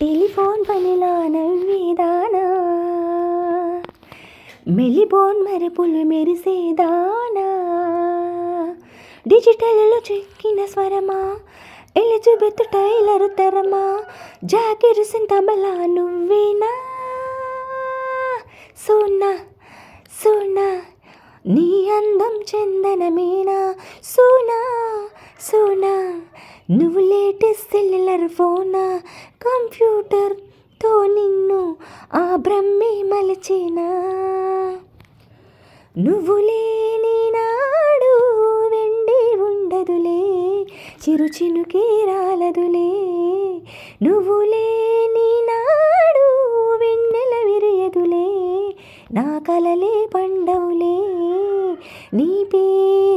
Telephone పనిలా నవ్వేదానా? మెలిబోన్ మరపులు మెరిసేదానా? డిజిటల్లో చెక్కిన స్వరమా? Elizabeth Taylor తరమా? జాకిర్ తబలా నువ్వేనా? సోనా సోనా నీ అందం చందనమేనా? సోనా సోనా నువ్వు లేటెస్ట్ సెల్యులర్ ఫోనా? కంప్యూటర్తో నిన్ను ఆ బ్రహ్మే మలచిన. నువ్వు లేని నాడు వెండి ఉండదులే చిరు చినుకే రాలదులే. నువ్వు లేని నాడు వెన్నెల విరియదులే నా కలలే పండవులే. నీ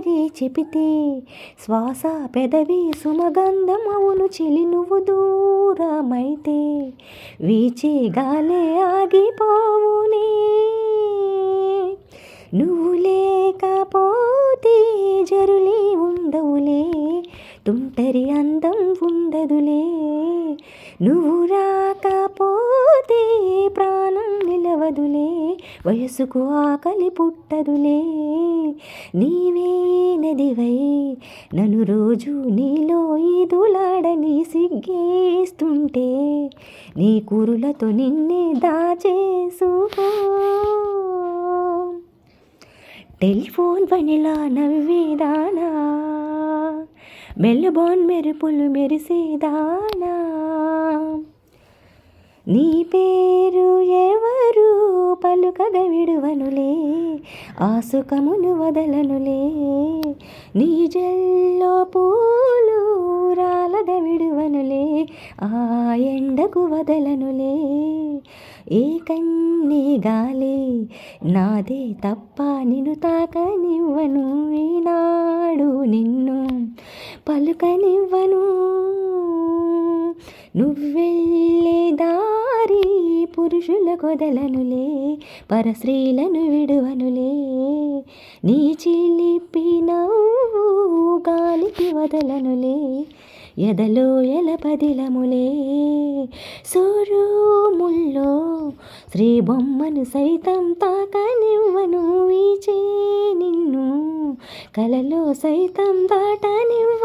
పేరే చెపితే శ్వాస పెదవి సుమగంధం అవును చెలి నువ్వు దూరమైతే వీచే గాలే ఆగిపోవునే నువ్వు లేకపోతే జరులే ఉండవులే. తుంటరి అందం ఉండదులే. నువ్వు రాకపోతే ప్రాణం నిలవదులే. వయసుకు ఆకలి పుట్టదులే. నీవే దివై నన్ను రోజు నీలో ఈదులాడని సిగ్గేస్తుంటే నీ కూరులతో నిన్నే దాచేసుకో. టెలిఫోన్ పనిలా నవ్వేదానా? మెల్లబోన్ మెరుపులు మెరిసేదానా? నీ పేరు పలుకగ విడువనులే ఆసుకమును వదలనులే. నీ జల్లో పూలు రాలగ విడువనులే ఆ ఎండకు వదలనులే. ఏ కన్నీ గాలి నాదే తప్ప నిన్ను తాకనివ్వను ఈనాడు నిన్ను పలుకనివ్వను. నువ్వెళ్ళే దారి పురుషుల కొదలనులే పరశ్రీలను విడువనులే. నీ చిలిపి నవ్వు గాలికి వదలనులే ఎదలో ఎలపదిలములే సోరూముల్లో శ్రీ బొమ్మను సైతం తాకనివ్వను వీచే నిన్ను కలలో సైతం దాటనివ్వ